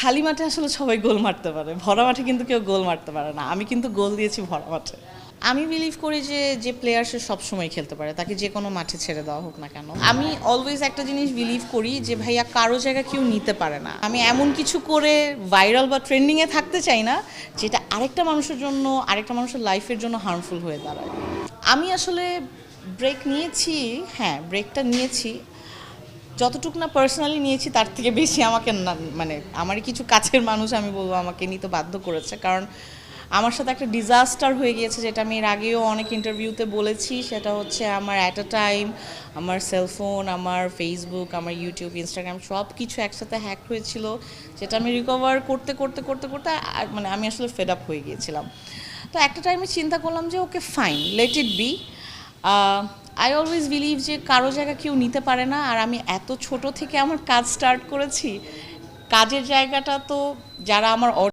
খালি মাঠে আসলে সবাই গোল মারতে পারে, ভরা মাঠে কিন্তু কেউ গোল মারতে পারে না। আমি কিন্তু গোল দিয়েছি ভরা মাঠে। আমি বিলিভ করি যে যে প্লেয়ার সে সবসময় খেলতে পারে, তাকে যে কোনো মাঠে ছেড়ে দেওয়া হোক না কেন। আমি অলওয়েজ একটা জিনিস বিলিভ করি যে, ভাইয়া কারও জায়গা কেউ নিতে পারে না। আমি এমন কিছু করে ভাইরাল বা ট্রেন্ডিংয়ে থাকতে চাই না, যেটা আরেকটা মানুষের জন্য, আরেকটা মানুষের লাইফের জন্য হার্মফুল হয়ে দাঁড়ায়। আমি আসলে ব্রেক নিয়েছি হ্যাঁ ব্রেকটা নিয়েছি যতটুকু না পার্সোনালি নিয়েছি, তার থেকে বেশি আমাকে মানে আমার কিছু কাছের মানুষ, আমি বলব, আমাকে নিতে বাধ্য করেছে। কারণ আমার সাথে একটা ডিজাস্টার হয়ে গিয়েছে, যেটা আমি এর আগেও অনেক ইন্টারভিউতে বলেছি। সেটা হচ্ছে আমার অ্যাট আ টাইম আমার সেলফোন আমার ফেসবুক আমার ইউটিউব ইনস্টাগ্রাম সব কিছু একসাথে হ্যাক হয়েছিল। যেটা আমি রিকভার করতে করতে করতে করতে মানে আমি আসলে ফেড আপ হয়ে গিয়েছিলাম। তো একটা টাইমে চিন্তা করলাম যে okay fine let it be I always believe যে কারও জায়গা কেউ নিতে পারে না, আর আমি এত ছোট থেকে আমার কাজ স্টার্ট করেছি, কাজের জায়গাটা তো যারা আমার